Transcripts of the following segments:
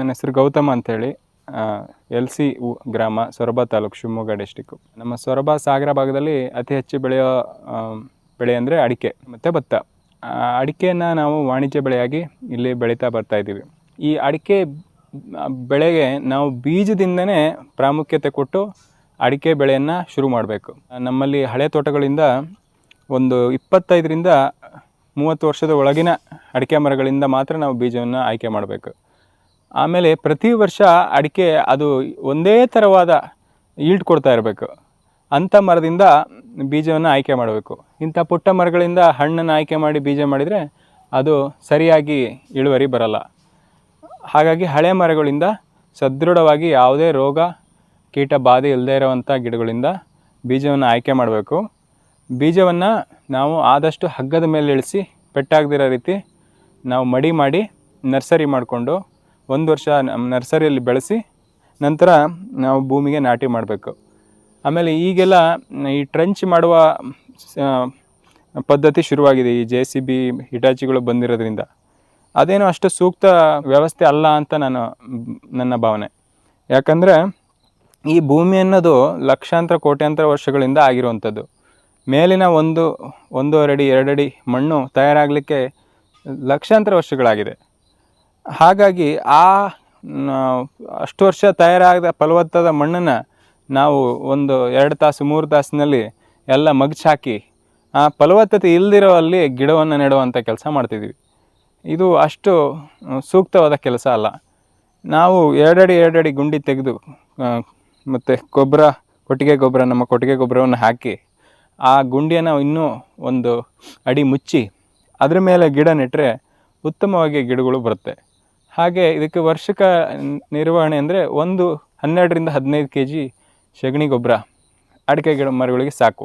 ನನ್ನ ಹೆಸರು ಗೌತಮ್ ಅಂತೇಳಿ. ಎಲ್ ಸಿ ಗ್ರಾಮ ಸೊರಬ ತಾಲೂಕು ಶಿವಮೊಗ್ಗ ಡಿಸ್ಟಿಕ್ಕು ನಮ್ಮ ಸೊರಬ ಸಾಗರ ಭಾಗದಲ್ಲಿ ಅತಿ ಹೆಚ್ಚು ಬೆಳೆಯೋ ಬೆಳೆ ಅಂದರೆ ಅಡಿಕೆ ಮತ್ತು ಭತ್ತ. ಅಡಿಕೆಯನ್ನು ನಾವು ವಾಣಿಜ್ಯ ಬೆಳೆಯಾಗಿ ಇಲ್ಲಿ ಬೆಳೀತಾ ಬರ್ತಾ ಇದ್ದೀವಿ. ಈ ಅಡಿಕೆ ಬೆಳೆಗೆ ನಾವು ಬೀಜದಿಂದನೇ ಪ್ರಾಮುಖ್ಯತೆ ಕೊಟ್ಟು ಅಡಿಕೆ ಬೆಳೆಯನ್ನು ಶುರು ಮಾಡಬೇಕು. ನಮ್ಮಲ್ಲಿ ಹಳೆ ತೋಟಗಳಿಂದ ಒಂದು ಇಪ್ಪತ್ತೈದರಿಂದ ಮೂವತ್ತು ವರ್ಷದ ಒಳಗಿನ ಅಡಿಕೆ ಮರಗಳಿಂದ ಮಾತ್ರ ನಾವು ಬೀಜವನ್ನು ಆಯ್ಕೆ ಮಾಡಬೇಕು. ಆಮೇಲೆ ಪ್ರತಿ ವರ್ಷ ಅಡಿಕೆ ಅದು ಒಂದೇ ಥರವಾದ ಈಲ್ಡ್ ಕೊಡ್ತಾ ಇರಬೇಕು. ಅಂಥ ಮರದಿಂದ ಬೀಜವನ್ನು ಆಯ್ಕೆ ಮಾಡಬೇಕು. ಇಂಥ ಪುಟ್ಟ ಮರಗಳಿಂದ ಹಣ್ಣನ್ನು ಆಯ್ಕೆ ಮಾಡಿ ಬೀಜ ಮಾಡಿದರೆ ಅದು ಸರಿಯಾಗಿ ಇಳುವರಿ ಬರಲ್ಲ. ಹಾಗಾಗಿ ಹಳೆ ಮರಗಳಿಂದ ಸದೃಢವಾಗಿ ಯಾವುದೇ ರೋಗ, ಕೀಟ ಬಾಧೆ ಇಲ್ಲದೇ ಇರೋವಂಥ ಗಿಡಗಳಿಂದ ಬೀಜವನ್ನು ಆಯ್ಕೆ ಮಾಡಬೇಕು. ಬೀಜವನ್ನು ನಾವು ಆದಷ್ಟು ಹಗ್ಗದ ಮೇಲೆ ಇಳಿಸಿ, ಪೆಟ್ಟಾಗದಿರೋ ರೀತಿ ನಾವು ಮಡಿ ಮಾಡಿ, ನರ್ಸರಿ ಮಾಡಿಕೊಂಡು ಒಂದು ವರ್ಷ ನರ್ಸರಿಯಲ್ಲಿ ಬೆಳೆಸಿ ನಂತರ ನಾವು ಭೂಮಿಗೆ ನಾಟಿ ಮಾಡಬೇಕು. ಆಮೇಲೆ ಈಗೆಲ್ಲ ಈ ಟ್ರೆಂಚ್ ಮಾಡುವ ಪದ್ಧತಿ ಶುರುವಾಗಿದೆ. ಈ ಜೆ ಸಿ ಬಿ ಹಿಟಾಚಿಗಳು ಬಂದಿರೋದ್ರಿಂದ. ಅದೇನು ಅಷ್ಟು ಸೂಕ್ತ ವ್ಯವಸ್ಥೆ ಅಲ್ಲ ಅಂತ ನಾನು, ನನ್ನ ಭಾವನೆ. ಯಾಕಂದರೆ ಈ ಭೂಮಿ ಅನ್ನೋದು ಲಕ್ಷಾಂತರ, ಕೋಟ್ಯಾಂತರ ವರ್ಷಗಳಿಂದ ಆಗಿರುವಂಥದ್ದು. ಮೇಲಿನ ಒಂದು, ಒಂದೂವರೆ ಅಡಿ, ಎರಡಡಿ ಮಣ್ಣು ತಯಾರಾಗಲಿಕ್ಕೆ ಲಕ್ಷಾಂತರ ವರ್ಷಗಳಾಗಿದೆ. ಹಾಗಾಗಿ ಆ ಅಷ್ಟು ವರ್ಷ ತಯಾರಾದ ಫಲವತ್ತಾದ ಮಣ್ಣನ್ನು ನಾವು ಒಂದು ಎರಡು ತಾಸು, ಮೂರು ತಾಸಿನಲ್ಲಿ ಎಲ್ಲ ಮಗ್ಚಾಕಿ ಆ ಫಲವತ್ತತೆ ಇಲ್ದಿರೋ ಅಲ್ಲಿ ಗಿಡವನ್ನು ನೆಡುವಂಥ ಕೆಲಸ ಮಾಡ್ತಿದ್ವಿ. ಇದು ಅಷ್ಟು ಸೂಕ್ತವಾದ ಕೆಲಸ ಅಲ್ಲ. ನಾವು ಎರಡಡಿ ಎರಡಡಿ ಗುಂಡಿ ತೆಗೆದು ಮತ್ತು ಗೊಬ್ಬರ, ಕೊಟ್ಟಿಗೆ ಗೊಬ್ಬರ, ನಮ್ಮ ಕೊಟ್ಟಿಗೆ ಗೊಬ್ಬರವನ್ನು ಹಾಕಿ, ಆ ಗುಂಡಿಯನ್ನು ಇನ್ನೂ ಒಂದು ಅಡಿ ಮುಚ್ಚಿ, ಅದರ ಮೇಲೆ ಗಿಡ ನೆಟ್ಟರೆ ಉತ್ತಮವಾಗಿ ಗಿಡಗಳು ಬರುತ್ತೆ. ಹಾಗೆ ಇದಕ್ಕೆ ವರ್ಷಕ ನಿರ್ವಹಣೆ ಅಂದರೆ ಒಂದು ಹನ್ನೆರಡರಿಂದ ಹದಿನೈದು ಕೆ ಜಿ ಸಗಣಿ ಗೊಬ್ಬರ ಅಡಿಕೆ ಗಿಡ ಮರಗಳಿಗೆ ಸಾಕು.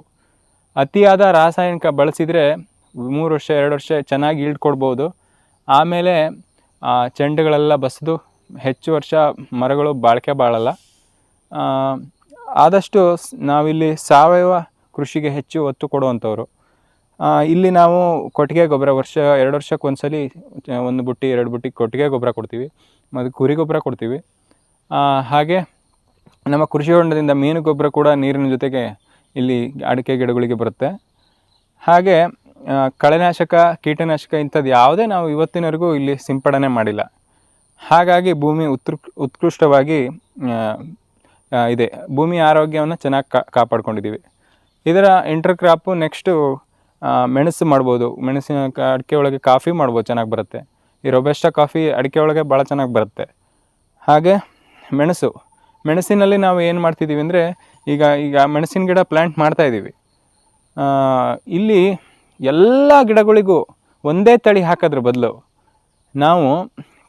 ಅತಿಯಾದ ರಾಸಾಯನಿಕ ಬಳಸಿದರೆ ಮೂರು ವರ್ಷ, ಎರಡು ವರ್ಷ ಚೆನ್ನಾಗಿ ಈಲ್ಡ್ ಕೊಡ್ಬೋದು. ಆಮೇಲೆ ಚೆಂಡುಗಳೆಲ್ಲ ಬಸಿದು ಹೆಚ್ಚು ವರ್ಷ ಮರಗಳು ಬಾಳಿಕೆ ಬಾಳಲ್ಲ. ಆದಷ್ಟು ನಾವಿಲ್ಲಿ ಸಾವಯವ ಕೃಷಿಗೆ ಹೆಚ್ಚು ಒತ್ತು ಕೊಡುವಂಥವ್ರು. ಇಲ್ಲಿ ನಾವು ಕೊಟ್ಟಿಗೆ ಗೊಬ್ಬರ, ವರ್ಷ, ಎರಡು ವರ್ಷಕ್ಕೆ ಒಂದ್ಸಲಿ ಒಂದು ಬುಟ್ಟಿ, ಎರಡು ಬುಟ್ಟಿ ಕೊಟ್ಟಿಗೆ ಗೊಬ್ಬರ ಕೊಡ್ತೀವಿ. ಮತ್ತು ಕುರಿ ಗೊಬ್ಬರ ಕೊಡ್ತೀವಿ. ಹಾಗೆ ನಮ್ಮ ಕೃಷಿ ಹೊಂಡದಿಂದ ಮೀನು ಗೊಬ್ಬರ ಕೂಡ ನೀರಿನ ಜೊತೆಗೆ ಇಲ್ಲಿ ಅಡಿಕೆ ಗಿಡಗಳಿಗೆ ಬರುತ್ತೆ. ಹಾಗೆ ಕಳೆನಾಶಕ, ಕೀಟನಾಶಕ ಇಂಥದ್ದು ಯಾವುದೇ ನಾವು ಇವತ್ತಿನವರೆಗೂ ಇಲ್ಲಿ ಸಿಂಪಡಣೆ ಮಾಡಿಲ್ಲ. ಹಾಗಾಗಿ ಭೂಮಿ ಉತ್ಕೃ, ಉತ್ಕೃಷ್ಟವಾಗಿ ಇದೆ. ಭೂಮಿ ಆರೋಗ್ಯವನ್ನು ಚೆನ್ನಾಗಿ ಕಾಪಾಡ್ಕೊಂಡಿದ್ದೀವಿ. ಇದರ ಇಂಟರ್ ಕ್ರಾಪು ನೆಕ್ಸ್ಟು ಮೆಣಸು ಮಾಡ್ಬೋದು. ಮೆಣಸಿನ ಕ- ಅಡಿಕೆ ಒಳಗೆ ಕಾಫಿ ಮಾಡ್ಬೋದು ಚೆನ್ನಾಗಿ ಬರುತ್ತೆ. ಈ ರೊಬೆಸ್ಟಾ ಕಾಫಿ ಅಡಿಕೆ ಒಳಗೆ ಭಾಳ ಚೆನ್ನಾಗಿ ಬರುತ್ತೆ. ಹಾಗೆ ಮೆಣಸು. ಮೆಣಸಿನಲ್ಲಿ ನಾವು ಏನು ಮಾಡ್ತಿದ್ದೀವಿ ಅಂದರೆ ಈಗ ಈಗ ಮೆಣಸಿನ ಗಿಡ ಪ್ಲ್ಯಾಂಟ್ ಮಾಡ್ತಾ ಇದ್ದೀವಿ ಆ, ಇಲ್ಲಿ ಎಲ್ಲ ಗಿಡಗಳಿಗೂ ಒಂದೇ ತಳಿ ಹಾಕೋದ್ರ ಬದಲು ನಾವು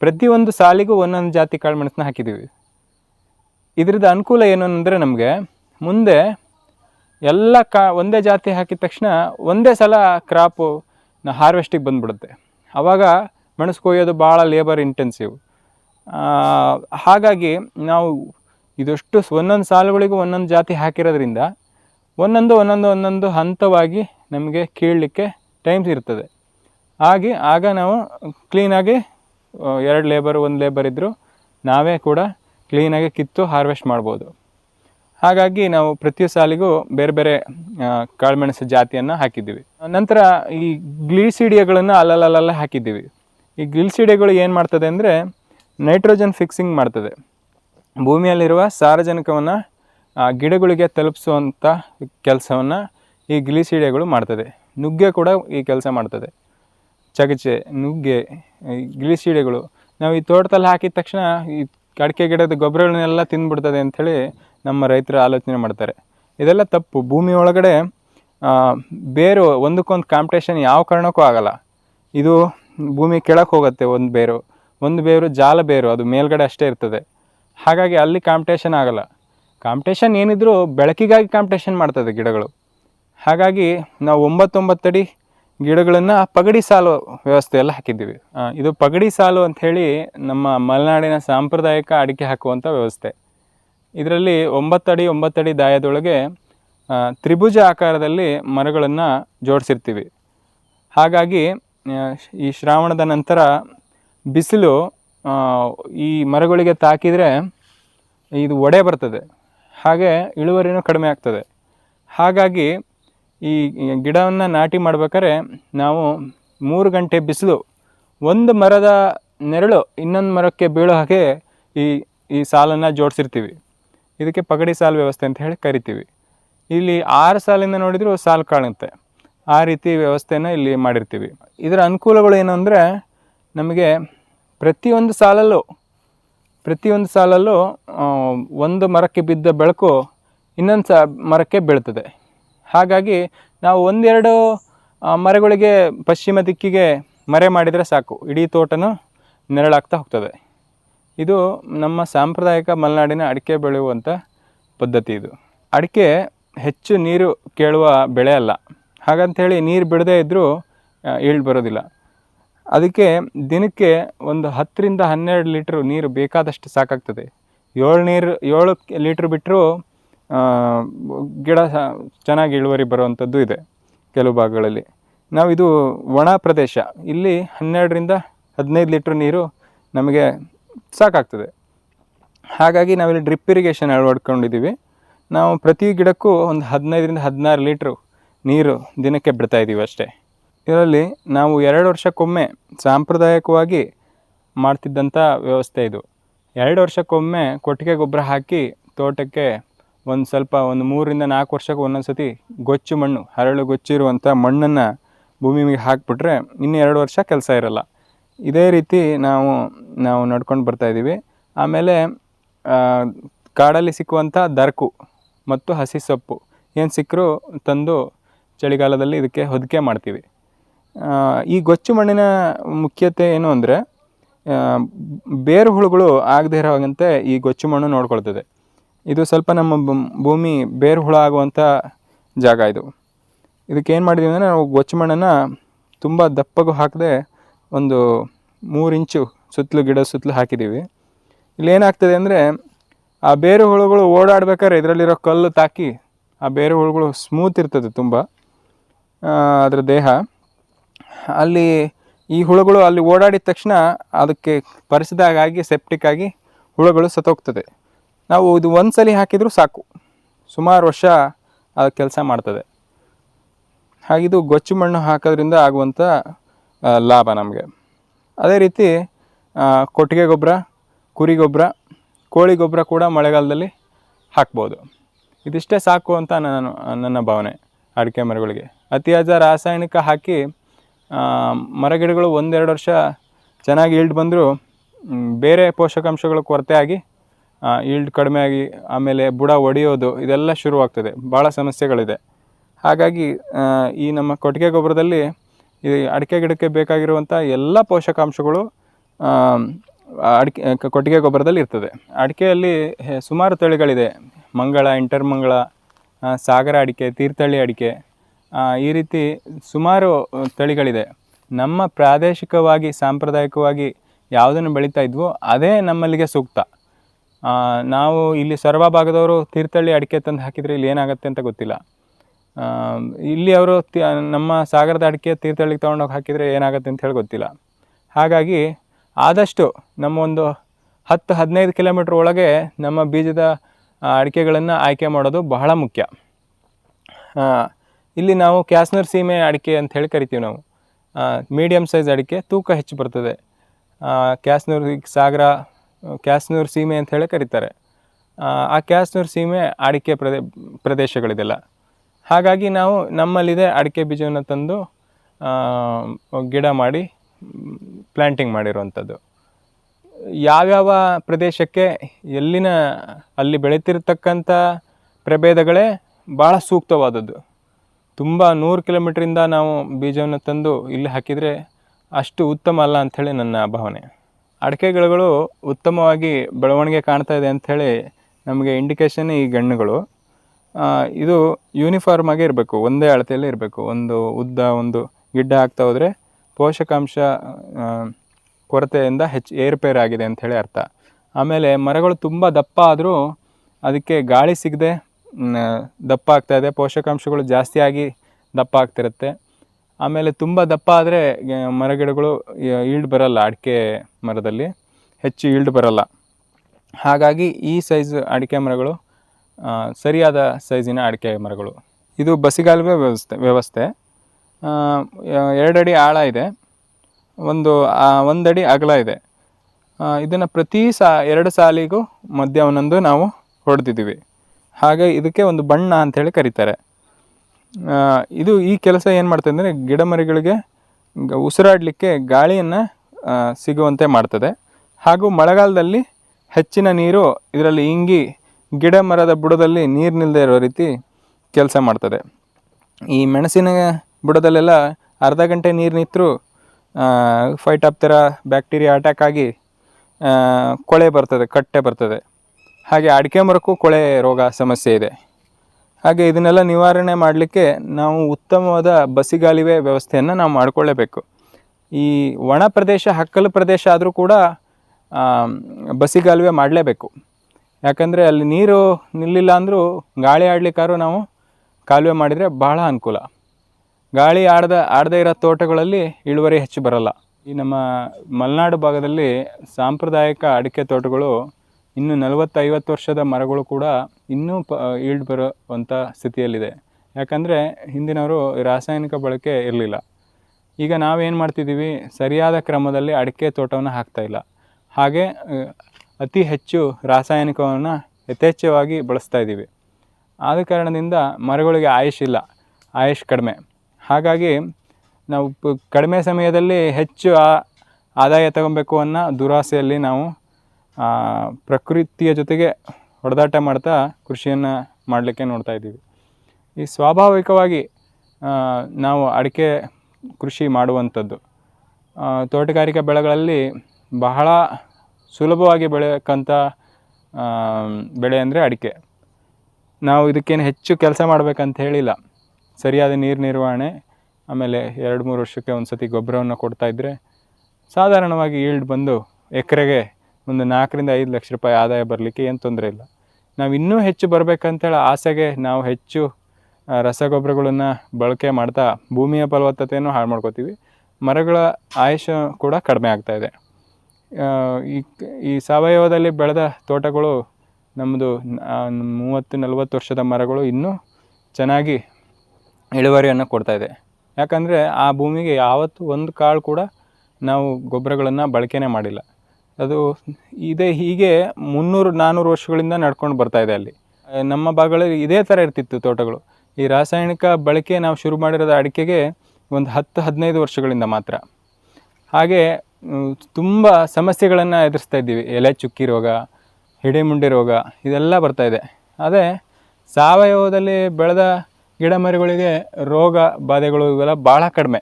ಪ್ರತಿಯೊಂದು ಸಾಲಿಗೂ ಒಂದೊಂದು ಜಾತಿ ಕಾಳು ಮೆಣಸನ್ನ ಹಾಕಿದ್ದೀವಿ ಇದ್ರದ್ದು ಅನುಕೂಲ ಏನು ಅಂದರೆ ನಮಗೆ ಮುಂದೆ ಎಲ್ಲ ಕಾ, ಒಂದೇ ಜಾತಿ ಹಾಕಿದ ತಕ್ಷಣ ಒಂದೇ ಸಲ ಕ್ರಾಪು ಹಾರ್ವೆಸ್ಟಿಗೆ ಬಂದ್ಬಿಡುತ್ತೆ. ಆವಾಗ ಮೆಣಸು ಕೊಯ್ಯೋದು ಭಾಳ ಲೇಬರ್ ಇಂಟೆನ್ಸಿವ್ ಹಾಗಾಗಿ ನಾವು ಇದಷ್ಟು ಒಂದೊಂದು ಸಾಲುಗಳಿಗೂ ಒಂದೊಂದು ಜಾತಿ ಹಾಕಿರೋದ್ರಿಂದ ಒಂದೊಂದು ಒಂದೊಂದು ಒಂದೊಂದು ಹಂತವಾಗಿ ನಮಗೆ ಕೀಳಲಿಕ್ಕೆ ಟೈಮ್ಸ್ ಇರ್ತದೆ. ಹಾಗೆ ಆಗ ನಾವು ಕ್ಲೀನಾಗಿ ಎರಡು ಲೇಬರ್ ಒಂದು ಲೇಬರ್ ಇದ್ದರೂ ನಾವೇ ಕೂಡ ಕ್ಲೀನಾಗಿ ಕಿತ್ತು ಹಾರ್ವೆಸ್ಟ್ ಮಾಡ್ಬೋದು. ಹಾಗಾಗಿ ನಾವು ಪ್ರತಿ ಸಾಲಿಗೂ ಬೇರೆ ಬೇರೆ ಕಾಳುಮೆಣಸು ಜಾತಿಯನ್ನು ಹಾಕಿದ್ದೀವಿ. ನಂತರ ಈ ಗ್ಲಿಸಿಡಿಯಗಳನ್ನು ಅಲ್ಲಲ್ಲಲ್ಲ ಹಾಕಿದ್ದೀವಿ. ಈ ಗ್ಲಿಸಿಡಿಯಗಳು ಏನು ಮಾಡ್ತದೆ ಅಂದರೆ ನೈಟ್ರೋಜನ್ ಫಿಕ್ಸಿಂಗ್ ಮಾಡ್ತದೆ. ಭೂಮಿಯಲ್ಲಿರುವ ಸಾರಜನಕವನ್ನು ಗಿಡಗಳಿಗೆ ತಲುಪಿಸುವಂಥ ಕೆಲಸವನ್ನು ಈ ಗ್ಲಿಸಿಡಿಯಗಳು ಮಾಡ್ತದೆ. ನುಗ್ಗೆ ಕೂಡ ಈ ಕೆಲಸ ಮಾಡ್ತದೆ. ಚಗಚೆ, ನುಗ್ಗೆ, ಈ ಗಿಳಿಸೀಡೆಗಳು ನಾವು ಈ ತೋಟದಲ್ಲಿ ಹಾಕಿದ ತಕ್ಷಣ ಈ ಅಡಿಕೆ ಗಿಡದ ಗೊಬ್ಬರಗಳನ್ನೆಲ್ಲ ತಿಂದ್ಬಿಡ್ತದೆ ಅಂಥೇಳಿ ನಮ್ಮ ರೈತರು ಆಲೋಚನೆ ಮಾಡ್ತಾರೆ. ಇದೆಲ್ಲ ತಪ್ಪು. ಭೂಮಿ ಒಳಗಡೆ ಬೇರು ಒಂದಕ್ಕೊಂದು ಕಾಂಪಿಟೇಷನ್ ಯಾವ ಕಾರಣಕ್ಕೂ ಆಗಲ್ಲ. ಇದು ಭೂಮಿ ಕೆಳಕ್ಕೆ ಹೋಗುತ್ತೆ ಒಂದು ಬೇರು. ಒಂದು ಬೇರು ಜಾಲ ಬೇರು, ಅದು ಮೇಲ್ಗಡೆ ಅಷ್ಟೇ ಇರ್ತದೆ. ಹಾಗಾಗಿ ಅಲ್ಲಿ ಕಾಂಪಿಟೇಷನ್ ಆಗಲ್ಲ. ಕಾಂಪಿಟೇಷನ್ ಏನಿದ್ರೂ ಬೆಳಕಿಗಾಗಿ ಕಾಂಪಿಟೇಷನ್ ಮಾಡ್ತದೆ ಗಿಡಗಳು. ಹಾಗಾಗಿ ನಾವು ಒಂಬತ್ತೊಂಬತ್ತು ಅಡಿ ಗಿಡಗಳನ್ನು ಪಗಡಿ ಸಾಲು ವ್ಯವಸ್ಥೆಯಲ್ಲಿ ಹಾಕಿದ್ದೀವಿ. ಇದು ಪಗಡಿ ಸಾಲು ಅಂಥೇಳಿ ನಮ್ಮ ಮಲೆನಾಡಿನ ಸಾಂಪ್ರದಾಯಿಕ ಅಡಿಕೆ ಹಾಕುವಂಥ ವ್ಯವಸ್ಥೆ. ಇದರಲ್ಲಿ ಒಂಬತ್ತಡಿ ಅಡಿ ಒಂಬತ್ತು ಅಡಿ ದಾಯದೊಳಗೆ ತ್ರಿಭುಜ ಆಕಾರದಲ್ಲಿ ಮರಗಳನ್ನು ಜೋಡಿಸಿರ್ತೀವಿ. ಹಾಗಾಗಿ ಈ ಶ್ರಾವಣದ ನಂತರ ಬಿಸಿಲು ಈ ಮರಗಳಿಗೆ ತಾಕಿದರೆ ಇದು ಒಡೆ ಬರ್ತದೆ. ಹಾಗೆ ಇಳುವರಿನೂ ಕಡಿಮೆ ಆಗ್ತದೆ. ಹಾಗಾಗಿ ಈ ಗಿಡವನ್ನು ನಾಟಿ ಮಾಡ್ಬೇಕಾದ್ರೆ ನಾವು ಮೂರು ಗಂಟೆ ಬಿಸಿಲು, ಒಂದು ಮರದ ನೆರಳು ಇನ್ನೊಂದು ಮರಕ್ಕೆ ಬೀಳೋ ಹಾಗೆ ಈ ಈ ಸಾಲನ್ನು ಜೋಡಿಸಿರ್ತೀವಿ. ಇದಕ್ಕೆ ಪಗಡಿ ಸಾಲು ವ್ಯವಸ್ಥೆ ಅಂತ ಹೇಳಿ ಕರಿತೀವಿ. ಇಲ್ಲಿ ಆರು ಸಾಲಿಂದ ನೋಡಿದರೂ ಸಾಲು ಕಾಣುತ್ತೆ. ಆ ರೀತಿ ವ್ಯವಸ್ಥೆನ ಇಲ್ಲಿ ಮಾಡಿರ್ತೀವಿ. ಇದರ ಅನುಕೂಲಗಳು ಏನು ಅಂದರೆ ನಮಗೆ ಪ್ರತಿಯೊಂದು ಸಾಲಲ್ಲೂ ಪ್ರತಿಯೊಂದು ಸಾಲಲ್ಲೂ ಒಂದು ಮರಕ್ಕೆ ಬಿದ್ದ ಬೆಳಕು ಇನ್ನೊಂದು ಸಾ, ಮರಕ್ಕೆ ಬೀಳ್ತದೆ. ಹಾಗಾಗಿ ನಾವು ಒಂದೆರಡು ಮರಗಳಿಗೆ ಪಶ್ಚಿಮ ದಿಕ್ಕಿಗೆ ಮರೆ ಮಾಡಿದರೆ ಸಾಕು. ಇಡೀ ತೋಟನೂ ನೆರಳಾಗ್ತಾ ಹೋಗ್ತದೆ. ಇದು ನಮ್ಮ ಸಾಂಪ್ರದಾಯಿಕ ಮಲೆನಾಡಿನ ಅಡಿಕೆ ಬೆಳೆಯುವಂಥ ಪದ್ಧತಿ ಇದು. ಅಡಿಕೆ ಹೆಚ್ಚು ನೀರು ಕೇಳುವ ಬೆಳೆ ಅಲ್ಲ. ಹಾಗಂಥೇಳಿ ನೀರು ಬಿಡದೇ ಇದ್ದರೂ ಈಲ್ಡ್ ಬರೋದಿಲ್ಲ. ಅದಕ್ಕೆ ದಿನಕ್ಕೆ ಒಂದು ಹತ್ತರಿಂದ ಹನ್ನೆರಡು ಲೀಟ್ರ್ ನೀರು ಬೇಕಾದಷ್ಟು ಸಾಕಾಗ್ತದೆ. ಏಳು ನೀರು, ಏಳು ಲೀಟ್ರ್ ಬಿಟ್ಟರೂ ಗಿಡ ಚೆನ್ನಾಗಿ ಇಳುವರಿ ಬರುವಂಥದ್ದು ಇದೆ ಕೆಲವು ಭಾಗಗಳಲ್ಲಿ. ನಾವು ಇದು ಒಣ ಪ್ರದೇಶ. ಇಲ್ಲಿ ಹನ್ನೆರಡರಿಂದ ಹದಿನೈದು ಲೀಟ್ರ್ ನೀರು ನಮಗೆ ಸಾಕಾಗ್ತದೆ. ಹಾಗಾಗಿ ನಾವಿಲ್ಲಿ ಡ್ರಿಪ್ ಇರಿಗೇಷನ್ ಅಳವಡ್ಕೊಂಡಿದ್ದೀವಿ ನಾವು ಪ್ರತಿ ಗಿಡಕ್ಕೂ ಒಂದು ಹದಿನೈದರಿಂದ ಹದಿನಾರು ಲೀಟ್ರು ನೀರು ದಿನಕ್ಕೆ ಬಿಡ್ತಾ ಇದ್ದೀವಿ ಅಷ್ಟೇ. ಇದರಲ್ಲಿ ನಾವು ಎರಡು ವರ್ಷಕ್ಕೊಮ್ಮೆ ಸಾಂಪ್ರದಾಯಿಕವಾಗಿ ಮಾಡ್ತಿದ್ದಂಥ ವ್ಯವಸ್ಥೆ ಇದು. ಎರಡು ವರ್ಷಕ್ಕೊಮ್ಮೆ ಕೊಟ್ಟಿಗೆ ಗೊಬ್ಬರ ಹಾಕಿ ತೋಟಕ್ಕೆ ಒಂದು ಸ್ವಲ್ಪ ಒಂದು ಮೂರರಿಂದ ನಾಲ್ಕು ವರ್ಷಕ್ಕೆ ಒಂದೊಂದು ಸತಿ ಗೊಚ್ಚು ಮಣ್ಣು, ಹರಳು ಗೊಚ್ಚಿರುವಂಥ ಮಣ್ಣನ್ನು ಭೂಮಿಗೆ ಹಾಕ್ಬಿಟ್ರೆ ಇನ್ನು ಎರಡು ವರ್ಷ ಕೆಲಸ ಇರಲ್ಲ. ಇದೇ ರೀತಿ ನಾವು ನಾವು ನಡ್ಕೊಂಡು ಬರ್ತಾ ಇದ್ದೀವಿ. ಆಮೇಲೆ ಕಾಡಲ್ಲಿ ಸಿಕ್ಕುವಂಥ ದರ್ಕು ಮತ್ತು ಹಸಿ ಸೊಪ್ಪು ಏನು ಸಿಕ್ಕರೂ ತಂದು ಚಳಿಗಾಲದಲ್ಲಿ ಇದಕ್ಕೆ ಹೊದಿಕೆ ಮಾಡ್ತೀವಿ. ಈ ಗೊಚ್ಚು ಮಣ್ಣಿನ ಮುಖ್ಯತೆ ಏನು ಅಂದರೆ ಬೇರು ಹುಳುಗಳು ಆಗದೇ ಇರೋವಾಗಂತೆ ಈ ಗೊಚ್ಚು ಮಣ್ಣು ನೋಡ್ಕೊಳ್ತದೆ. ಇದು ಸ್ವಲ್ಪ ನಮ್ಮ ಭೂಮ್- ಭೂಮಿ ಬೇರು ಹುಳ ಆಗುವಂಥ ಜಾಗ ಇದು. ಇದಕ್ಕೆ ಏನು ಮಾಡಿದ್ದೀವಿ ಅಂದರೆ ನಾವು ಗೊಚ್ಚು ಮಣ್ಣನ್ನು ತುಂಬ ದಪ್ಪಗೂ ಹಾಕದೆ ಒಂದು ಮೂರು ಇಂಚು ಸುತ್ತಲೂ ಗಿಡ ಸುತ್ತಲೂ ಹಾಕಿದ್ದೀವಿ. ಇಲ್ಲಿ ಏನಾಗ್ತದೆ ಅಂದರೆ ಆ ಬೇರೆ ಹುಳುಗಳು ಓಡಾಡ್ಬೇಕಾದ್ರೆ ಇದರಲ್ಲಿರೋ ಕಲ್ಲು ತಾಕಿ ಆ ಬೇರೆ ಹುಳುಗಳು ಸ್ಮೂತ್ ಇರ್ತದೆ ತುಂಬ ಅದರ ದೇಹ. ಅಲ್ಲಿ ಈ ಹುಳುಗಳು ಅಲ್ಲಿ ಓಡಾಡಿದ ತಕ್ಷಣ ಅದಕ್ಕೆ ಪರಿಸಿದಾಗಿ ಸೆಪ್ಟಿಕ್ ಆಗಿ ಹುಳುಗಳು ಸತ್ತೋಗ್ತದೆ. ನಾವು ಇದು ಒಂದು ಸಲ ಹಾಕಿದರೂ ಸಾಕು. ಸುಮಾರು ವರ್ಷ ಅದು ಕೆಲಸ ಮಾಡ್ತದೆ. ಹಾಗಿದು ಗೊಚ್ಚು ಮಣ್ಣು ಹಾಕೋದ್ರಿಂದ ಆಗುವಂಥ ಲಾಭ ನಮಗೆ. ಅದೇ ರೀತಿ ಕೊಟ್ಟಿಗೆ ಗೊಬ್ಬರ, ಕುರಿ ಗೊಬ್ಬರ, ಕೋಳಿ ಗೊಬ್ಬರ ಕೂಡ ಮಳೆಗಾಲದಲ್ಲಿ ಹಾಕ್ಬೋದು. ಇದಿಷ್ಟೇ ಸಾಕು ಅಂತ ನಾನು, ನನ್ನ ಭಾವನೆ ಅಡಿಕೆ ಮರಗಳಿಗೆ. ಅತಿಯಾದ ರಾಸಾಯನಿಕ ಹಾಕಿ ಮರಗಿಡಗಳು ಒಂದೆರಡು ವರ್ಷ ಚೆನ್ನಾಗಿ ಈಲ್ಡ್ ಬಂದರೂ ಬೇರೆ ಪೋಷಕಾಂಶಗಳ ಕೊರತೆ ಆಗಿ ಈಲ್ಡ್ ಕಡಿಮೆ ಆಗಿ, ಆಮೇಲೆ ಬುಡ ಒಡೆಯೋದು ಇದೆಲ್ಲ ಶುರುವಾಗ್ತದೆ. ಭಾಳ ಸಮಸ್ಯೆಗಳಿದೆ. ಹಾಗಾಗಿ ಈ ನಮ್ಮ ಕೊಟ್ಟಿಗೆ ಗೊಬ್ಬರದಲ್ಲಿ ಈ ಅಡಿಕೆ ಗಿಡಕ್ಕೆ ಬೇಕಾಗಿರುವಂಥ ಎಲ್ಲ ಪೋಷಕಾಂಶಗಳು ಅಡಿಕೆ ಕೊಟ್ಟಿಗೆ ಗೊಬ್ಬರದಲ್ಲಿ ಇರ್ತದೆ. ಅಡಿಕೆಯಲ್ಲಿ ಸುಮಾರು ತಳಿಗಳಿದೆ. ಮಂಗಳ, ಇಂಟರ್ಮಂಗಳ ಮಂಗಳ ಸಾಗರ ಅಡಿಕೆ ತೀರ್ಥಳ್ಳಿ ಅಡಿಕೆ ಈ ರೀತಿ ಸುಮಾರು ತಳಿಗಳಿದೆ. ನಮ್ಮ ಪ್ರಾದೇಶಿಕವಾಗಿ, ಸಾಂಪ್ರದಾಯಿಕವಾಗಿ ಯಾವುದನ್ನು ಬೆಳೀತಾ ಇದ್ವೋ ಅದೇ ನಮ್ಮಲ್ಲಿಗೆ ಸೂಕ್ತ. ನಾವು ಇಲ್ಲಿ ಸರ್ವ ಭಾಗದವರು ತೀರ್ಥಳ್ಳಿ ಅಡಿಕೆ ತಂದು ಹಾಕಿದರೆ ಇಲ್ಲಿ ಏನಾಗುತ್ತೆ ಅಂತ ಗೊತ್ತಿಲ್ಲ. ಇಲ್ಲಿ ಅವರು ನಮ್ಮ ಸಾಗರದ ಅಡಿಕೆ ತೀರ್ಥಹಳ್ಳಿಗೆ ತೊಗೊಂಡೋಗಿ ಹಾಕಿದರೆ ಏನಾಗುತ್ತೆ ಅಂತ ಹೇಳಿ ಗೊತ್ತಿಲ್ಲ. ಹಾಗಾಗಿ ಆದಷ್ಟು ನಮ್ಮ ಒಂದು ಹತ್ತು ಹದಿನೈದು ಕಿಲೋಮೀಟ್ರ್ ಒಳಗೆ ನಮ್ಮ ಬೀಜದ ಅಡಿಕೆಗಳನ್ನು ಆಯ್ಕೆ ಮಾಡೋದು ಬಹಳ ಮುಖ್ಯ. ಇಲ್ಲಿ ನಾವು ಕ್ಯಾಸ್ನರ್ ಸೀಮೆ ಅಡಿಕೆ ಅಂತ ಹೇಳಿ ಕರಿತೀವಿ ನಾವು. ಮೀಡಿಯಮ್ ಸೈಜ್ ಅಡಿಕೆ ತೂಕ ಹೆಚ್ಚು ಬರ್ತದೆ. ಕ್ಯಾಸ್ನೂರ್ ಸಾಗರ, ಕ್ಯಾಸ್ನೂರ್ ಸೀಮೆ ಅಂತ ಹೇಳಿ ಕರೀತಾರೆ. ಆ ಕ್ಯಾಸ್ನೂರ್ ಸೀಮೆ ಅಡಿಕೆ ಪ್ರದೇ ಪ್ರದೇಶಗಳಿದೆಲ್ಲ. ಹಾಗಾಗಿ ನಾವು ನಮ್ಮಲ್ಲಿದೆ ಅಡಿಕೆ ಬೀಜವನ್ನು ತಂದು ಗಿಡ ಮಾಡಿ ಪ್ಲ್ಯಾಂಟಿಂಗ್ ಮಾಡಿರುವಂಥದ್ದು. ಯಾವ್ಯಾವ ಪ್ರದೇಶಕ್ಕೆ ಎಲ್ಲಿನ ಅಲ್ಲಿ ಬೆಳೀತಿರ್ತಕ್ಕಂಥ ಪ್ರಭೇದಗಳೇ ಭಾಳ ಸೂಕ್ತವಾದದ್ದು. ತುಂಬ ನೂರು ಕಿಲೋಮೀಟ್ರಿಂದ ನಾವು ಬೀಜವನ್ನು ತಂದು ಇಲ್ಲಿ ಹಾಕಿದರೆ ಅಷ್ಟು ಉತ್ತಮ ಅಲ್ಲ ಅಂಥೇಳಿ ನನ್ನ ಭಾವನೆ. ಅಡಿಕೆ ಗಿಡಗಳು ಉತ್ತಮವಾಗಿ ಬೆಳವಣಿಗೆ ಕಾಣ್ತಾ ಇದೆ ಅಂಥೇಳಿ ನಮಗೆ ಇಂಡಿಕೇಶನ್ ಈ ಗಣ್ಣುಗಳು. ಇದು ಯೂನಿಫಾರ್ಮ್ ಆಗೇ ಇರಬೇಕು, ಒಂದೇ ಅಳತೆಯಲ್ಲಿ ಇರಬೇಕು. ಒಂದು ಉದ್ದ, ಒಂದು ಗಿಡ್ಡ ಆಗ್ತಾ ಹೋದರೆ ಪೋಷಕಾಂಶ ಕೊರತೆಯಿಂದ ಹೆಚ್ಚು ಏರುಪೇರು ಆಗಿದೆ ಅಂಥೇಳಿ ಅರ್ಥ. ಆಮೇಲೆ ಮರಗಳು ತುಂಬ ದಪ್ಪ ಆದರೂ ಅದಕ್ಕೆ ಗಾಳಿ ಸಿಗದೆ ದಪ್ಪ ಆಗ್ತಾ ಇದೆ, ಪೋಷಕಾಂಶಗಳು ಜಾಸ್ತಿಯಾಗಿ ದಪ್ಪ ಆಗ್ತಿರುತ್ತೆ. ಆಮೇಲೆ ತುಂಬ ದಪ್ಪ ಆದರೆ ಮರಗಿಡಗಳು ಈಲ್ಡ್ ಬರಲ್ಲ ಅಡಿಕೆ ಮರದಲ್ಲಿ, ಹೆಚ್ಚು ಈಲ್ಡ್ ಬರಲ್ಲ. ಹಾಗಾಗಿ ಈ ಸೈಜ್ ಅಡಿಕೆ ಮರಗಳು ಸರಿಯಾದ ಸೈಜಿನ ಅಡಿಕೆ ಮರಗಳು. ಇದು ಬಸಿಗಾಲುವೆ ವ್ಯವಸ್ಥೆ ವ್ಯವಸ್ಥೆ. ಎರಡಡಿ ಆಳ ಇದೆ. ಒಂದು ಒಂದಡಿ ಅಗಲ ಇದೆ. ಇದನ್ನು ಪ್ರತಿ ಸಾ, ಎರಡು ಸಾಲಿಗೂ ಮಧ್ಯ ನಾವು ಹೊಡೆದಿದ್ದೀವಿ. ಹಾಗೆ ಇದಕ್ಕೆ ಒಂದು ಬಣ್ಣ ಅಂಥೇಳಿ ಕರೀತಾರೆ. ಇದು ಈ ಕೆಲಸ ಏನು ಮಾಡ್ತದೆ ಅಂದರೆ ಗಿಡ ಮರಗಳಿಗೆ ಉಸಿರಾಡಲಿಕ್ಕೆ ಗಾಳಿಯನ್ನು ಸಿಗುವಂತೆ ಮಾಡ್ತದೆ. ಹಾಗೂ ಮಳೆಗಾಲದಲ್ಲಿ ಹೆಚ್ಚಿನ ನೀರು, ಇದರಲ್ಲಿ ಇಂಗಿ ಗಿಡ ಮರದ ಬುಡದಲ್ಲಿ ನೀರು ನಿಲ್ಲದೆ ಇರೋ ರೀತಿ ಕೆಲಸ ಮಾಡ್ತದೆ. ಈ ಮೆಣಸಿನ ಬುಡದಲ್ಲೆಲ್ಲ ಅರ್ಧ ಗಂಟೆ ನೀರು ನಿಂತರೂ ಫೈಟಾಪ್ತರ ಬ್ಯಾಕ್ಟೀರಿಯಾ ಅಟ್ಯಾಕ್ ಆಗಿ ಕೊಳೆ ಬರ್ತದೆ, ಕಟ್ಟೆ ಬರ್ತದೆ. ಹಾಗೆ ಅಡಿಕೆ ಮರಕ್ಕೂ ಕೊಳೆ ರೋಗ ಸಮಸ್ಯೆ ಇದೆ. ಹಾಗೆ ಇದನ್ನೆಲ್ಲ ನಿವಾರಣೆ ಮಾಡಲಿಕ್ಕೆ ನಾವು ಉತ್ತಮವಾದ ಬಸಿಗಾಲಿವೆ ವ್ಯವಸ್ಥೆಯನ್ನು ನಾವು ಮಾಡಿಕೊಳ್ಳಬೇಕು. ಈ ಒಣ ಪ್ರದೇಶ, ಹಕ್ಕಲು ಪ್ರದೇಶ ಆದರೂ ಕೂಡ ಬಸಿಗಾಲುವೆ ಮಾಡಲೇಬೇಕು. ಯಾಕಂದರೆ ಅಲ್ಲಿ ನೀರು ನಿಲ್ಲಿಲ್ಲ ಅಂದರೂ ಗಾಳಿ ಆಡಲಿಕ್ಕಾದ್ರೂ ನಾವು ಕಾಲುವೆ ಮಾಡಿದರೆ ಬಹಳ ಅನುಕೂಲ. ಗಾಳಿ ಆಡದ, ಆಡದೇ ಇರೋ ತೋಟಗಳಲ್ಲಿ ಇಳುವರಿ ಹೆಚ್ಚು ಬರಲ್ಲ. ಈ ನಮ್ಮ ಮಲೆನಾಡು ಭಾಗದಲ್ಲಿ ಸಾಂಪ್ರದಾಯಿಕ ಅಡಿಕೆ ತೋಟಗಳು ಇನ್ನು ನಲವತ್ತು ಐವತ್ತು ವರ್ಷದ ಮರಗಳು ಕೂಡ ಇನ್ನೂ ಪ, ಈಲ್ಡ್ ಬರುವಂಥ ಸ್ಥಿತಿಯಲ್ಲಿದೆ. ಯಾಕಂದರೆ ಹಿಂದಿನವರು ರಾಸಾಯನಿಕ ಬಳಕೆ ಇರಲಿಲ್ಲ. ಈಗ ನಾವೇನು ಮಾಡ್ತಿದ್ದೀವಿ? ಸರಿಯಾದ ಕ್ರಮದಲ್ಲಿ ಅಡಿಕೆ ತೋಟವನ್ನು ಹಾಕ್ತಾ ಇಲ್ಲ. ಹಾಗೆ ಅತಿ ಹೆಚ್ಚು ರಾಸಾಯನಿಕವನ್ನು ಯಥೇಚ್ಛವಾಗಿ ಬಳಸ್ತಾ ಇದ್ದೀವಿ. ಆದ ಕಾರಣದಿಂದ ಮರಗಳಿಗೆ ಆಯುಷ್ ಇಲ್ಲ, ಆಯುಷ್ ಕಡಿಮೆ. ಹಾಗಾಗಿ ನಾವು ಕಡಿಮೆ ಸಮಯದಲ್ಲಿ ಹೆಚ್ಚು ಆದಾಯ ತಗೊಬೇಕು ಅನ್ನೋ ದುರಾಸೆಯಲ್ಲಿ ನಾವು ಪ್ರಕೃತಿಯ ಜೊತೆಗೆ ಹೊಡೆದಾಟ ಮಾಡ್ತಾ ಕೃಷಿಯನ್ನು ಮಾಡಲಿಕ್ಕೆ ನೋಡ್ತಾ ಇದ್ದೀವಿ. ಈ ಸ್ವಾಭಾವಿಕವಾಗಿ ನಾವು ಅಡಿಕೆ ಕೃಷಿ ಮಾಡುವಂಥದ್ದು. ತೋಟಗಾರಿಕಾ ಬೆಳೆಗಳಲ್ಲಿ ಬಹಳ ಸುಲಭವಾಗಿ ಬೆಳೆಯಕ್ಕಂಥ ಬೆಳೆ ಅಂದರೆ ಅಡಿಕೆ. ನಾವು ಇದಕ್ಕೇನು ಹೆಚ್ಚು ಕೆಲಸ ಮಾಡಬೇಕಂತ ಹೇಳಿಲ್ಲ. ಸರಿಯಾದ ನೀರು ನಿರ್ವಹಣೆ, ಆಮೇಲೆ ಎರಡು ಮೂರು ವರ್ಷಕ್ಕೆ ಒಂದು ಸತಿ ಗೊಬ್ಬರವನ್ನು ಕೊಡ್ತಾ ಇದ್ದರೆ ಸಾಧಾರಣವಾಗಿ ಈಲ್ಡ್ ಬಂದು ಎಕರೆಗೆ ಒಂದು ನಾಲ್ಕರಿಂದ ಐದು ಲಕ್ಷ ರೂಪಾಯಿ ಆದಾಯ ಬರಲಿಕ್ಕೆ ಏನು ತೊಂದರೆ ಇಲ್ಲ. ನಾವು ಇನ್ನೂ ಹೆಚ್ಚು ಬರಬೇಕಂತೇಳಿ ಆಸೆಗೆ ನಾವು ಹೆಚ್ಚು ರಸಗೊಬ್ಬರಗಳನ್ನು ಬಳಕೆ ಮಾಡ್ತಾ ಭೂಮಿಯ ಫಲವತ್ತತೆಯನ್ನು ಹಾಳು ಮಾಡ್ಕೋತೀವಿ. ಮರಗಳ ಆಯುಷ್ಯ ಕೂಡ ಕಡಿಮೆ ಆಗ್ತಾಯಿದೆ ಈ ಈ ಸಾವಯವದಲ್ಲಿ ಬೆಳೆದ ತೋಟಗಳು ನಮ್ಮದು ಮೂವತ್ತು, ನಲವತ್ತು ವರ್ಷದ ಮರಗಳು ಇನ್ನೂ ಚೆನ್ನಾಗಿ ಇಳುವರಿಯನ್ನು ಇದೆ. ಯಾಕಂದರೆ ಆ ಭೂಮಿಗೆ ಯಾವತ್ತು ಒಂದು ಕಾಳು ಕೂಡ ನಾವು ಗೊಬ್ಬರಗಳನ್ನು ಬಳಕೆನೇ ಮಾಡಿಲ್ಲ. ಅದು ಇದೇ ಹೀಗೆ ಮುನ್ನೂರು ನಾನ್ನೂರು ವರ್ಷಗಳಿಂದ ನಡ್ಕೊಂಡು ಇದೆ ಅಲ್ಲಿ. ನಮ್ಮ ಭಾಗಗಳಲ್ಲಿ ಇದೇ ಥರ ಇರ್ತಿತ್ತು ತೋಟಗಳು. ಈ ರಾಸಾಯನಿಕ ಬಳಕೆ ನಾವು ಶುರು ಮಾಡಿರೋದು ಅಡಿಕೆಗೆ ಒಂದು ಹತ್ತು, ಹದಿನೈದು ವರ್ಷಗಳಿಂದ ಮಾತ್ರ. ಹಾಗೆ ತುಂಬ ಸಮಸ್ಯೆಗಳನ್ನು ಎದುರಿಸ್ತಾ ಇದ್ದೀವಿ. ಎಲೆ ಚುಕ್ಕಿ ರೋಗ, ಹಿಡಿಮುಂಡಿ ರೋಗ, ಇದೆಲ್ಲ ಬರ್ತಾ ಇದೆ. ಅದೇ ಸಾವಯವದಲ್ಲಿ ಬೆಳೆದ ಗಿಡ ಮರಗಳಿಗೆ ರೋಗ ಬಾಧೆಗಳು ಇವೆಲ್ಲ ಭಾಳ ಕಡಿಮೆ.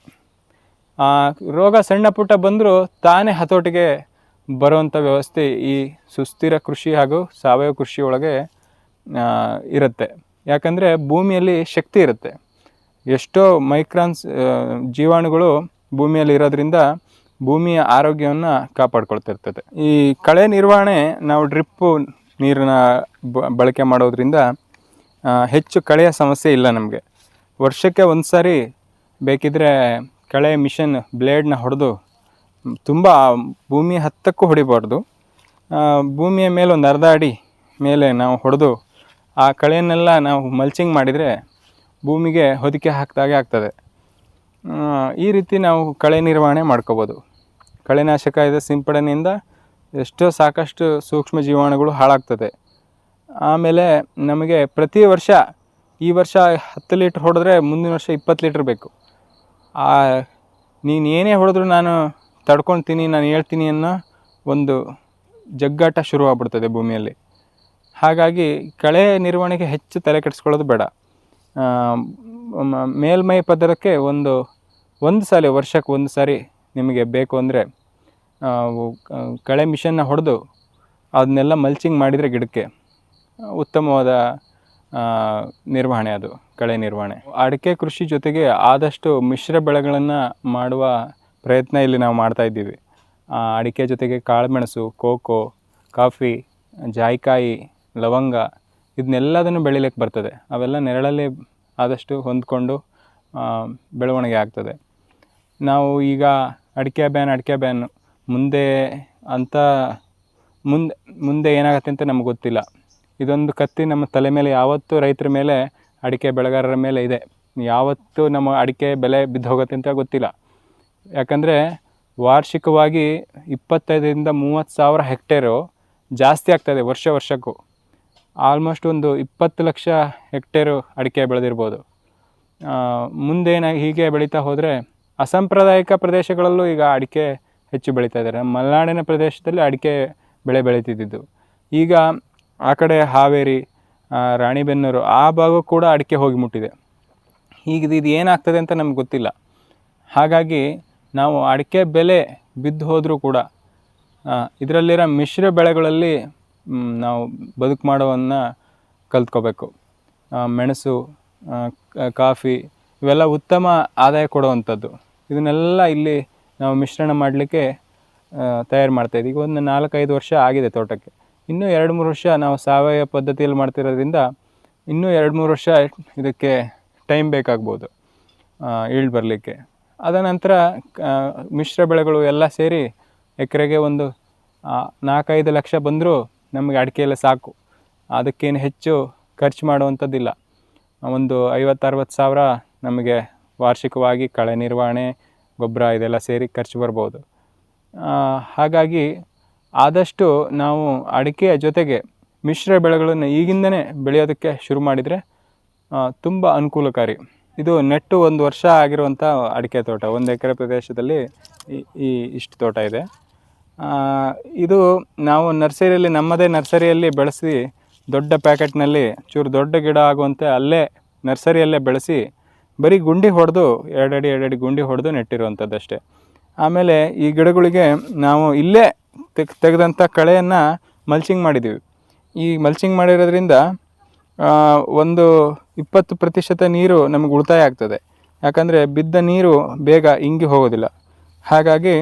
ರೋಗ ಸಣ್ಣ ಪುಟ್ಟ ಬಂದರೂ ತಾನೇ ಹತೋಟಿಗೆ ಬರುವಂಥ ವ್ಯವಸ್ಥೆ ಈ ಸುಸ್ಥಿರ ಕೃಷಿ ಹಾಗೂ ಸಾವಯವ ಕೃಷಿ ಇರುತ್ತೆ. ಯಾಕಂದರೆ ಭೂಮಿಯಲ್ಲಿ ಶಕ್ತಿ ಇರುತ್ತೆ. ಎಷ್ಟೋ ಮೈಕ್ರಾನ್ಸ್ ಜೀವಾಣುಗಳು ಭೂಮಿಯಲ್ಲಿ ಇರೋದ್ರಿಂದ ಭೂಮಿಯ ಆರೋಗ್ಯವನ್ನು ಕಾಪಾಡ್ಕೊಳ್ತಿರ್ತದೆ. ಈ ಕಳೆ ನಿರ್ವಹಣೆ ನಾವು ಡ್ರಿಪ್ಪು ನೀರನ್ನ ಬಳಕೆ ಮಾಡೋದ್ರಿಂದ ಹೆಚ್ಚು ಕಳೆಯ ಸಮಸ್ಯೆ ಇಲ್ಲ ನಮಗೆ. ವರ್ಷಕ್ಕೆ ಒಂದು ಸಾರಿ ಬೇಕಿದ್ರೆ ಕಳೆ ಮಿಷನ್ ಬ್ಲೇಡ್ನ ಹೊಡೆದು, ತುಂಬ ಭೂಮಿ ಹತ್ತಕ್ಕೂ ಹೊಡಿಬಾರ್ದು. ಭೂಮಿಯ ಮೇಲೆ ಒಂದು ಅರ್ಧ ಅಡಿ ಮೇಲೆ ನಾವು ಹೊಡೆದು, ಆ ಕಳೆಯನ್ನೆಲ್ಲ ನಾವು ಮಲ್ಚಿಂಗ್ ಮಾಡಿದರೆ ಭೂಮಿಗೆ ಹೊದಿಕೆ ಹಾಕಿದಾಗೆ ಆಗ್ತದೆ. ಈ ರೀತಿ ನಾವು ಕಳೆ ನಿರ್ವಹಣೆ ಮಾಡ್ಕೋಬೋದು. ಕಳೆನಾಶಕ ಇದೆ ಸಿಂಪಡಣೆಯಿಂದ ಎಷ್ಟೋ ಸಾಕಷ್ಟು ಸೂಕ್ಷ್ಮ ಜೀವಾಣುಗಳು ಹಾಳಾಗ್ತದೆ. ಆಮೇಲೆ ನಮಗೆ ಪ್ರತಿ ವರ್ಷ ಈ ವರ್ಷ ಹತ್ತು ಲೀಟ್ರ್ ಹೊಡೆದ್ರೆ ಮುಂದಿನ ವರ್ಷ ಇಪ್ಪತ್ತು ಲೀಟ್ರ್ ಬೇಕು. ಆ, ನೀನು ಏನೇ ಹೊಡೆದ್ರು ನಾನು ತಡ್ಕೊಳ್ತೀನಿ ನಾನು ಹೇಳ್ತೀನಿ ಅನ್ನೋ ಒಂದು ಜಗ್ಗಾಟ ಶುರುವಾಗ್ಬಿಡ್ತದೆ ಭೂಮಿಯಲ್ಲಿ. ಹಾಗಾಗಿ ಕಳೆ ನಿರ್ವಹಣೆಗೆ ಹೆಚ್ಚು ತಲೆ ಕೆಡಿಸ್ಕೊಳ್ಳೋದು ಬೇಡ. ಮೇಲ್ಮೈ ಪದರಕ್ಕೆ ಒಂದು ಒಂದು ಸಲ ವರ್ಷಕ್ಕೆ ಒಂದು ಸಾರಿ ನಿಮಗೆ ಬೇಕು ಅಂದರೆ ಕಳೆ ಮಿಷನ್ನ ಹೊಡೆದು ಅದನ್ನೆಲ್ಲ ಮಲ್ಚಿಂಗ್ ಮಾಡಿದರೆ ಗಿಡಕ್ಕೆ ಉತ್ತಮವಾದ ನಿರ್ವಹಣೆ ಅದು, ಕಳೆ ನಿರ್ವಹಣೆ. ಅಡಿಕೆ ಕೃಷಿ ಜೊತೆಗೆ ಆದಷ್ಟು ಮಿಶ್ರ ಬೆಳೆಗಳನ್ನು ಮಾಡುವ ಪ್ರಯತ್ನ ಇಲ್ಲಿ ನಾವು ಮಾಡ್ತಾ ಇದ್ದೀವಿ. ಅಡಿಕೆ ಜೊತೆಗೆ ಕಾಳುಮೆಣಸು, ಕೋಕೋ, ಕಾಫಿ, ಜಾಯಿಕಾಯಿ, ಲವಂಗ ಇದನ್ನೆಲ್ಲದನ್ನು ಬೆಳಿಲಿಕ್ಕೆ ಬರ್ತದೆ. ಅವೆಲ್ಲ ನೆರಳಲ್ಲಿ ಆದಷ್ಟು ಹೊಂದ್ಕೊಂಡು ಬೆಳವಣಿಗೆ ಆಗ್ತದೆ. ನಾವು ಈಗ ಅಡಿಕೆ ಬ್ಯಾನ್ ಅಡಿಕೆ ಬ್ಯಾನ್. ಮುಂದೆ ಅಂತ ಮುಂದೆ ಮುಂದೆ ಏನಾಗುತ್ತೆ ಅಂತ ನಮ್ಗೆ ಗೊತ್ತಿಲ್ಲ. ಇದೊಂದು ಕತ್ತಿ ನಮ್ಮ ತಲೆ ಮೇಲೆ, ಯಾವತ್ತೂ ರೈತರ ಮೇಲೆ ಅಡಿಕೆ ಬೆಳೆಗಾರರ ಮೇಲೆ ಇದೆ. ಯಾವತ್ತೂ ನಮ್ಮ ಅಡಿಕೆ ಬೆಲೆ ಬಿದ್ದು ಹೋಗುತ್ತೆ ಅಂತ ಗೊತ್ತಿಲ್ಲ. ಯಾಕಂದರೆ ವಾರ್ಷಿಕವಾಗಿ ಇಪ್ಪತ್ತೈದರಿಂದ ಮೂವತ್ತು ಸಾವಿರ ಹೆಕ್ಟೇರು ಜಾಸ್ತಿ ಆಗ್ತಾಯಿದೆ ವರ್ಷ ವರ್ಷಕ್ಕೂ. ಆಲ್ಮೋಸ್ಟ್ ಒಂದು ಇಪ್ಪತ್ತು ಲಕ್ಷ ಹೆಕ್ಟೇರು ಅಡಿಕೆ ಬೆಳೆದಿರ್ಬೋದು. ಮುಂದೇನಾಗಿ ಮುಂದೇನ ಹೀಗೆ ಬೆಳೀತಾ ಹೋದರೆ ಅಸಾಂಪ್ರದಾಯಿಕ ಪ್ರದೇಶಗಳಲ್ಲೂ ಈಗ ಅಡಿಕೆ ಹೆಚ್ಚು ಬೆಳೀತಾ ಇದ್ದಾರೆ. ಮಲೆನಾಡಿನ ಪ್ರದೇಶದಲ್ಲಿ ಅಡಿಕೆ ಬೆಳೆ ಬೆಳೀತಿದ್ದಿದ್ದು ಈಗ ಆ ಕಡೆ ಹಾವೇರಿ ರಾಣಿಬೆನ್ನೂರು ಆ ಭಾಗ ಕೂಡ ಅಡಿಕೆ ಹೋಗಿ ಮುಟ್ಟಿದೆ. ಈಗ ಇದು ಏನಾಗ್ತದೆ ಅಂತ ನಮ್ಗೆ ಗೊತ್ತಿಲ್ಲ. ಹಾಗಾಗಿ ನಾವು ಅಡಿಕೆ ಬೆಲೆ ಬಿದ್ದು ಹೋದರೂ ಕೂಡ ಇದರಲ್ಲಿರೋ ಮಿಶ್ರ ಬೆಳೆಗಳಲ್ಲಿ ನಾವು ಬದುಕು ಮಾಡೋವನ್ನು ಕಲ್ತ್ಕೋಬೇಕು. ಮೆಣಸು ಕಾಫಿ ಇವೆಲ್ಲ ಉತ್ತಮ ಆದಾಯ ಕೊಡುವಂಥದ್ದು. ಇದನ್ನೆಲ್ಲ ಇಲ್ಲಿ ನಾವು ಮಿಶ್ರಣ ಮಾಡಲಿಕ್ಕೆ ತಯಾರು ಮಾಡ್ತಾಯಿದ್ದೀವಿ ಈಗ ಒಂದು ನಾಲ್ಕೈದು ವರ್ಷ ಆಗಿದೆ ತೋಟಕ್ಕೆ. ಇನ್ನೂ ಎರಡು ಮೂರು ವರ್ಷ ನಾವು ಸಾವಯವ ಪದ್ಧತಿಯಲ್ಲಿ ಮಾಡ್ತಿರೋದ್ರಿಂದ ಇನ್ನೂ ಎರಡು ಮೂರು ವರ್ಷ ಇದಕ್ಕೆ ಟೈಮ್ ಬೇಕಾಗ್ಬೋದು ಇಳ್ ಬರಲಿಕ್ಕೆ. ಅದ ನಂತರ ಮಿಶ್ರ ಬೆಳೆಗಳು ಎಲ್ಲ ಸೇರಿ ಎಕರೆಗೆ ಒಂದು ನಾಲ್ಕೈದು ಲಕ್ಷ ಬಂದರೂ ನಮಗೆ ಅಡಿಕೆಯಲ್ಲೇ ಸಾಕು. ಅದಕ್ಕೇನು ಹೆಚ್ಚು ಖರ್ಚು ಮಾಡುವಂಥದ್ದಿಲ್ಲ. ಒಂದು ಐವತ್ತು, ಅರವತ್ತು ಸಾವಿರ ನಮಗೆ ವಾರ್ಷಿಕವಾಗಿ ಕಳೆ ನಿರ್ವಹಣೆ, ಗೊಬ್ಬರ ಇದೆಲ್ಲ ಸೇರಿ ಖರ್ಚು ಬರ್ಬೋದು. ಹಾಗಾಗಿ ಆದಷ್ಟು ನಾವು ಅಡಿಕೆಯ ಜೊತೆಗೆ ಮಿಶ್ರ ಬೆಳೆಗಳನ್ನು ಈಗಿಂದನೇ ಬೆಳೆಯೋದಕ್ಕೆ ಶುರು ಮಾಡಿದರೆ ತುಂಬ ಅನುಕೂಲಕಾರಿ. ಇದು ನೆಟ್ಟು ಒಂದು ವರ್ಷ ಆಗಿರುವಂಥ ಅಡಿಕೆ ತೋಟ. ಒಂದು ಎಕರೆ ಪ್ರದೇಶದಲ್ಲಿ ಈ- ಇಷ್ಟು ತೋಟ ಇದೆ. ಇದು ನಾವು ನರ್ಸರಿಯಲ್ಲಿ, ನಮ್ಮದೇ ನರ್ಸರಿಯಲ್ಲಿ ಬೆಳೆಸಿ ದೊಡ್ಡ ಪ್ಯಾಕೆಟ್ನಲ್ಲಿ ಚೂರು ದೊಡ್ಡ ಗಿಡ ಆಗುವಂತೆ ಅಲ್ಲೇ ನರ್ಸರಿಯಲ್ಲೇ ಬೆಳೆಸಿ ಬರೀ ಗುಂಡಿ ಹೊಡೆದು, ಎರಡಡಿ ಎರಡಡಿ ಗುಂಡಿ ಹೊಡೆದು ನೆಟ್ಟಿರುವಂಥದ್ದಷ್ಟೇ. ಆಮೇಲೆ ಈ ಗಿಡಗಳಿಗೆ ನಾವು ಇಲ್ಲೇ ತೆಗ್, ತೆಗೆದಂಥ ಕಳೆಯನ್ನು ಮಲ್ಚಿಂಗ್ ಮಾಡಿದ್ದೀವಿ ಈ ಮಲ್ಚಿಂಗ್ ಮಾಡಿರೋದ್ರಿಂದ ಒಂದು ಇಪ್ಪತ್ತು ಪ್ರತಿಶತ ನೀರು ನಮಗೆ ಉಳಿತಾಯ ಆಗ್ತದೆ. ಯಾಕಂದರೆ ಬಿದ್ದ ನೀರು ಬೇಗ ಇಂಗಿ ಹೋಗೋದಿಲ್ಲ. ಹಾಗಾಗಿ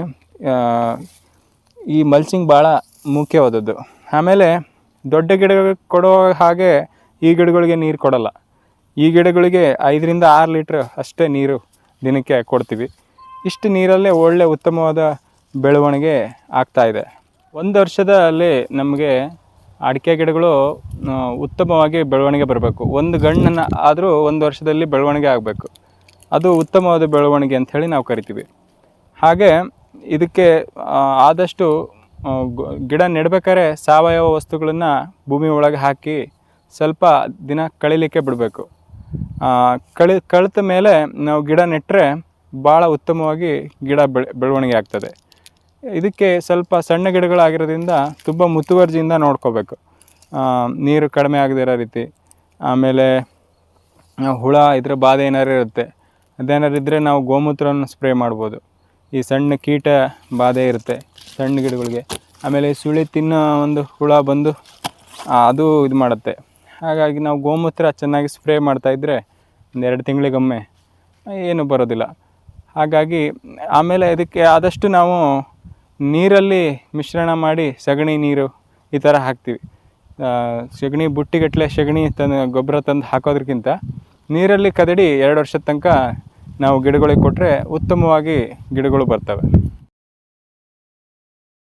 ಈ ಮಲ್ಚಿಂಗ್ ಭಾಳ ಮುಖ್ಯವಾದದ್ದು. ಆಮೇಲೆ ದೊಡ್ಡ ಗಿಡಗಳಿಗೆ ಕೊಡೋ ಹಾಗೆ ಈ ಗಿಡಗಳಿಗೆ ನೀರು ಕೊಡಲ್ಲ. ಈ ಗಿಡಗಳಿಗೆ ಐದರಿಂದ ಆರು ಲೀಟ್ರ್ ಅಷ್ಟೇ ನೀರು ದಿನಕ್ಕೆ ಕೊಡ್ತೀವಿ. ಇಷ್ಟು ನೀರಲ್ಲೇ ಒಳ್ಳೆ ಉತ್ತಮವಾದ ಬೆಳವಣಿಗೆ ಆಗ್ತಾ ಇದೆ. ಒಂದು ವರ್ಷದಲ್ಲಿ ನಮಗೆ ಅಡಿಕೆ ಗಿಡಗಳು ಉತ್ತಮವಾಗಿ ಬೆಳವಣಿಗೆ ಬರಬೇಕು. ಒಂದು ಗಣ್ಣನ್ನು ಆದರೂ ಒಂದು ವರ್ಷದಲ್ಲಿ ಬೆಳವಣಿಗೆ ಆಗಬೇಕು. ಅದು ಉತ್ತಮವಾದ ಬೆಳವಣಿಗೆ ಅಂಥೇಳಿ ನಾವು ಕರಿತೀವಿ. ಹಾಗೆ ಇದಕ್ಕೆ ಆದಷ್ಟು ಗಿಡ ನೆಡಬೇಕಾದ್ರೆ ಸಾವಯವ ವಸ್ತುಗಳನ್ನು ಭೂಮಿ ಒಳಗೆ ಹಾಕಿ ಸ್ವಲ್ಪ ದಿನ ಕಳೀಲಿಕ್ಕೆ ಬಿಡಬೇಕು. ಕಳಿ, ಕಳಿತ ಮೇಲೆ ನಾವು ಗಿಡ ನೆಟ್ಟರೆ ಭಾಳ ಉತ್ತಮವಾಗಿ ಗಿಡ ಬೆಳೆ, ಬೆಳವಣಿಗೆ ಆಗ್ತದೆ. ಇದಕ್ಕೆ ಸ್ವಲ್ಪ ಸಣ್ಣ ಗಿಡಗಳಾಗಿರೋದ್ರಿಂದ ತುಂಬ ಮುತುವರ್ಜಿಯಿಂದ ನೋಡ್ಕೋಬೇಕು. ನೀರು ಕಡಿಮೆ ಆಗದಿರೋ ರೀತಿ. ಆಮೇಲೆ ಹುಳ ಇದ್ರ ಬಾಧೆ ಏನಾರು ಇರುತ್ತೆ. ಅದೇನಾರು ಇದ್ದರೆ ನಾವು ಗೋಮೂತ್ರವನ್ನು ಸ್ಪ್ರೇ ಮಾಡ್ಬೋದು. ಈ ಸಣ್ಣ ಕೀಟ ಬಾಧೆ ಇರುತ್ತೆ ಸಣ್ಣ ಗಿಡಗಳಿಗೆ. ಆಮೇಲೆ ಸುಳಿ ತಿನ್ನೋ ಒಂದು ಹುಳ ಬಂದು ಅದು ಇದು ಮಾಡುತ್ತೆ. ಹಾಗಾಗಿ ನಾವು ಗೋಮೂತ್ರ ಚೆನ್ನಾಗಿ ಸ್ಪ್ರೇ ಮಾಡ್ತಾಯಿದ್ರೆ ಒಂದು ಎರಡು ತಿಂಗಳಿಗೊಮ್ಮೆ ಏನು ಬರೋದಿಲ್ಲ. ಹಾಗಾಗಿ ಆಮೇಲೆ ಇದಕ್ಕೆ ಆದಷ್ಟು ನಾವು ನೀರಲ್ಲಿ ಮಿಶ್ರಣ ಮಾಡಿ ಸಗಣಿ ನೀರು ಈ ಥರ ಹಾಕ್ತೀವಿ. ಸಗಣಿ ಬುಟ್ಟಿಗಟ್ಟಲೆ ಸಗಣಿ ತಂದು ಗೊಬ್ಬರ ತಂದು ಹಾಕೋದ್ರಕ್ಕಿಂತ ನೀರಲ್ಲಿ ಕದಡಿ ಎರಡು ವರ್ಷದ ತನಕ ನಾವು ಗಿಡಗಳಿಗೆ ಕೊಟ್ಟರೆ ಉತ್ತಮವಾಗಿ ಗಿಡಗಳು ಬರ್ತವೆ.